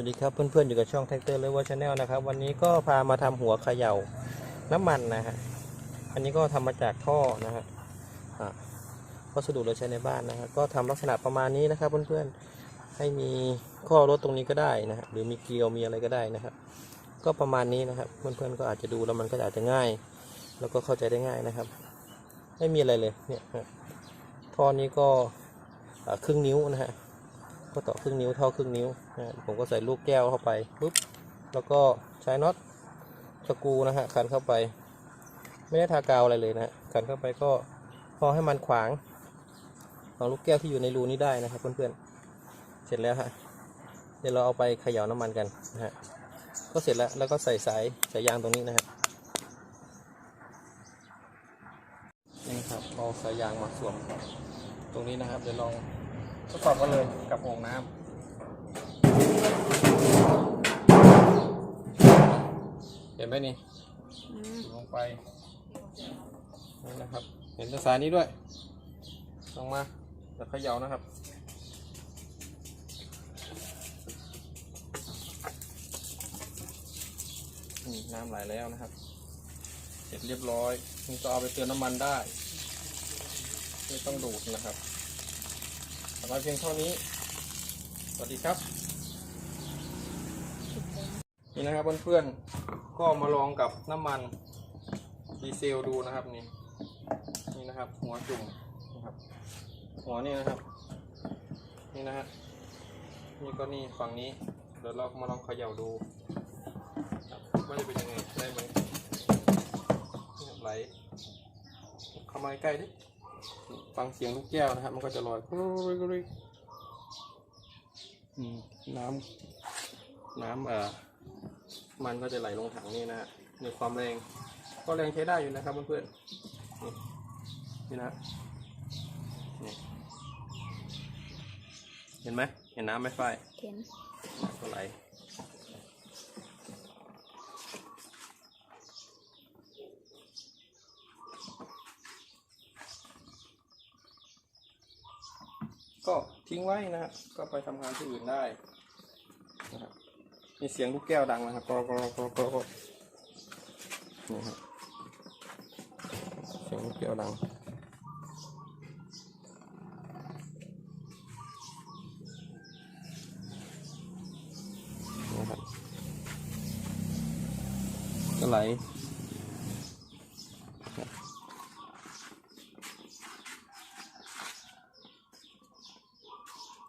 วัสดีครับเพื่อนๆอยู่กับช่องแท็กเตอร์เลเวอร์ชาแนลนะครับ วันนี้ก็พามาทำหัวเขย่าน้ำมันนะฮะอันนี้ก็ทำมาจากท่อนะฮะวัสดุเราใช้ในบ้านนะฮะก็ทำลักษณะประมาณนี้นะครับเพื่อนๆให้มีข้อรถตรงนี้ก็ได้นะฮะหรือมีเกลียวมีอะไรก็ได้นะครับ ก็ประมาณนี้นะครับเพื่อนๆก็อาจจะดูแล้วมันก็อาจจะง่าย แล้วก็เข้าใจได้ง่ายนะครับ ไม่มีอะไรเลยเนี่ยท่อนี้ก็ครึ่งนิ้วนะฮะ ก็ต่อครึ่งนิ้วเท่าครึ่งนิ้วนะผมก็ใส่ลูกแก้วเข้าไปปุ๊บแล้วก็ใช้น็อตสกูนะฮะขันเข้าไป ไม่ได้ทากาวอะไรเลยนะฮะขันเข้าไปก็พอให้มันขวางของลูกแก้วที่อยู่ในรูนี้ได้นะครับเพื่อนๆเสร็จแล้วฮะเดี๋ยวเราเอาไปเขย่าน้ำมันกันนะฮะก็เสร็จแล้วแล้วก็ใส่สายสายยางตรงนี้นะฮะนี่ครับเอาสายยางมาสวมตรงนี้นะครับเดี๋ยวลอง ทดสอบกันเลยกับโอ่งน้ำเห็นไหมนี่ลงไปนี่นะครับ เห็นสายนี้ด้วย ลงมาแล้วเขย่านะครับนี่น้ำไหลแล้วนะครับเสร็จเรียบร้อยนี่ก็เอาไปเติมน้ำมันได้ ไม่ต้องดูดนะครับ สำหรับเพียงเท่านี้ สวัสดีครับ นี่นะครับเพื่อนๆ ก็มาลองกับน้ำมันดีเซลดูนะครับนี่ นี่นะครับ หัวจุ่มนะครับ หัวนี่นะครับ นี่นะฮะ นี่ก็นี่ฝั่งนี้ เดี๋ยวเรามาลองเขย่าดูว่าจะเป็นยังไงได้ไหมไหลเข้ามาใกล้ดิ ฟังเสียงลูกแก้วนะครับ มันก็จะลอยกรุยกรุยอืมน้ำน้ำเอ่อมันก็จะไหลลงถังนี่นะฮะในความแรง ก็แรงใช้ได้อยู่นะครับเพื่อนๆนี่นี่นะนี่เห็นไหมเห็นน้ำไหมไฟเห็นน้ำก็ไหล ก็ทิ้งไว้นะฮะก็ไปทำงานที่อื่นได้นะครับมีเสียงลูกแก้วดังนะครับกรกรกรกรกนี่ครับเสียงลูกแก้วดังนะครับก็ไหล